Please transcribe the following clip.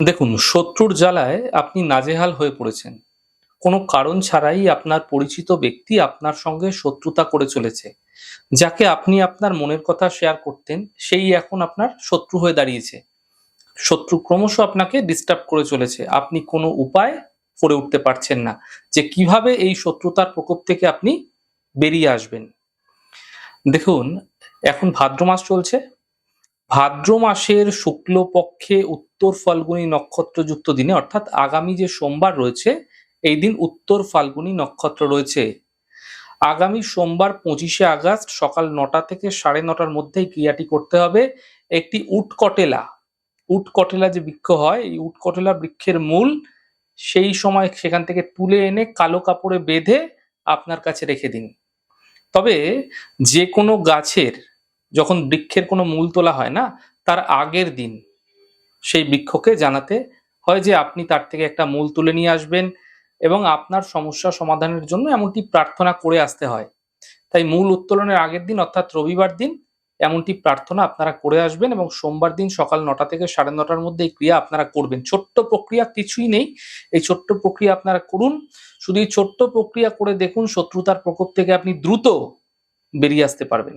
দেখুন, শত্রুর জ্বালায় আপনি নাজেহাল হয়ে পড়েছেন। কোনো কারণ ছাড়াই আপনার পরিচিত ব্যক্তি আপনার সঙ্গে শত্রুতা করে চলেছে। যাকে আপনি আপনার মনের কথা শেয়ার করতেন, সেই এখন আপনার শত্রু হয়ে দাঁড়িয়েছে। শত্রু ক্রমশ আপনাকে ডিস্টার্ব করে চলেছে। আপনি কোনো উপায় করে উঠতে পারছেন না যে কীভাবে এই শত্রুতার প্রকোপ থেকে আপনি বেরিয়ে আসবেন। দেখুন, এখন ভাদ্র মাস চলছে ভাদ্র মাসের শুক্লপক্ষে উত্তর ফাল্গুনী নক্ষত্রযুক্ত দিনে, অর্থাৎ আগামী যে সোমবার রয়েছে, এই দিন উত্তর ফাল্গুনী নক্ষত্র রয়েছে। আগামী সোমবার পঁচিশে আগস্ট সকাল নটা থেকে সাড়ে নটার মধ্যে এই ক্রিয়াটি করতে হবে একটি উটকটেলা। উটকটেলা যে বৃক্ষ হয়, এই উটকটেলা বৃক্ষের মূল সেই সময় সেখান থেকে তুলে এনে কালো কাপড়ে বেঁধে আপনার কাছে রেখে দিন। তবে যে কোনো গাছের যখন বৃক্ষের কোনো মূল তোলা হয় না, তার আগের দিন সেই বৃক্ষকে জানাতে হয় যে আপনি তার থেকে একটা মূল তুলে নিয়ে আসবেন এবং আপনার সমস্যা সমাধানের জন্য এমনটি প্রার্থনা করে আসতে হয়। তাই মূল উত্তোলনের আগের দিন অর্থাৎ রবিবার দিন এমনটি প্রার্থনা আপনারা করে আসবেন এবং সোমবার দিন সকাল নটা থেকে সাড়ে নটার মধ্যে এই ক্রিয়া আপনারা করবেন। ছোট্ট প্রক্রিয়া কিছুই নেই। এই ছোট্ট প্রক্রিয়া আপনারা করুন। শুধু এই ছোট্ট প্রক্রিয়া করে দেখুন শত্রুতার প্রকোপ থেকে আপনি দ্রুত বেরিয়ে আসতে পারবেন।